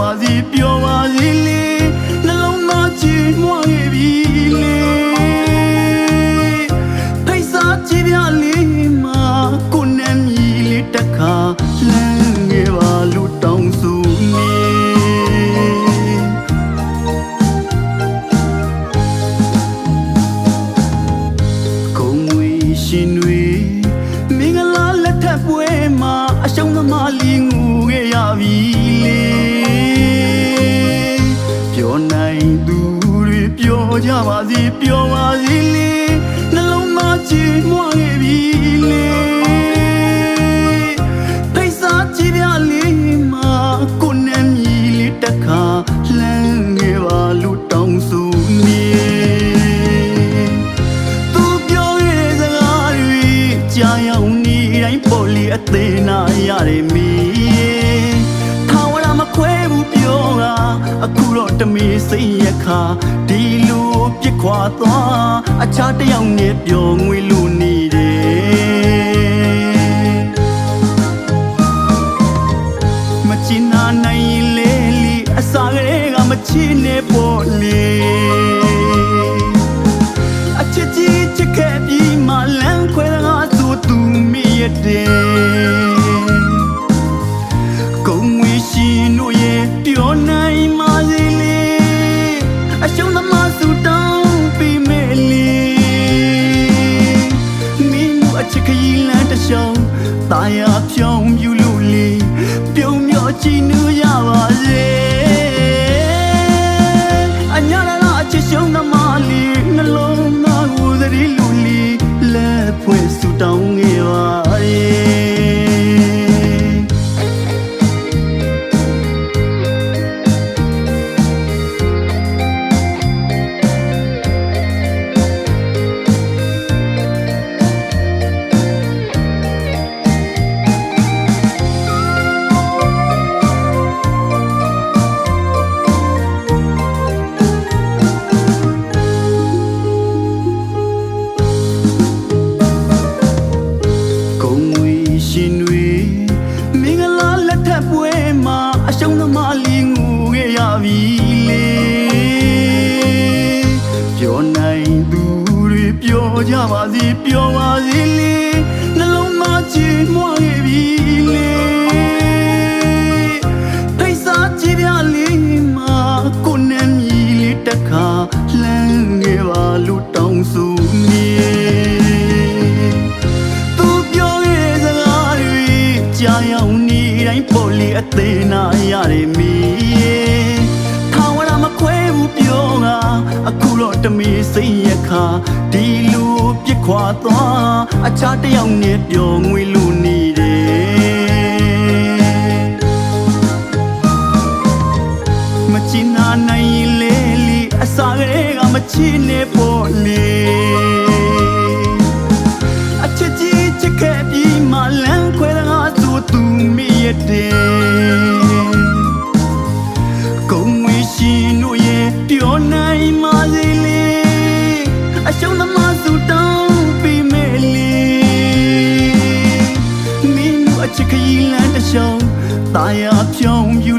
ပါစီပျော်ပါစီလေနှလုံးသားချီးမွမ်းရပြီလေဖိတ်စာချီးပြလေးမှာကိုနဲ့မြည်လေးတစ်ခါလမ်းငယ်ပါလို့တောင်းဆိုနေကုံဝေးရှင်တွေမင်္ဂလာလက်ထပ်ပွဲ တော့တမေစိတ်ရခါဒီလိုပြစ်ခွာသွားအခြားတစ်ယောက်နဲ့ပြောငွေလိုနေ ရှောင်းตายာဖြောင်းပြလို့လေပြုံးမြော်ကြည့်နူးရပါစေ အညာလာအချစ်ရှုံးသမားလေးနှလုံး လုံးသားချီမွားခဲ့ပြီလေဖိစားကြည့်ပြလေးမှာကိုယ်နဲ့မြည်လေးတစ်ခါလှမ်းခဲ့ပါလို့တောင်းဆိုနေသူပြောရဲ့စကားတွေကြာရောက်နေတိုင်းပေါ်လီအသေးနာရတယ် တော့တမေစိတ်ရခါဒီလိုပြစ်ခွာသွားအခြားတစ်ယောက်နဲ့ပြောငွေလိုနေတယ်မချင်နာနိုင်ရင်လေလီအစာကလေးကမချင်နေပေါ်လေ ချစ်ခရီးလမ်းတစ်လျှောက်ตายအပြောင်းယူ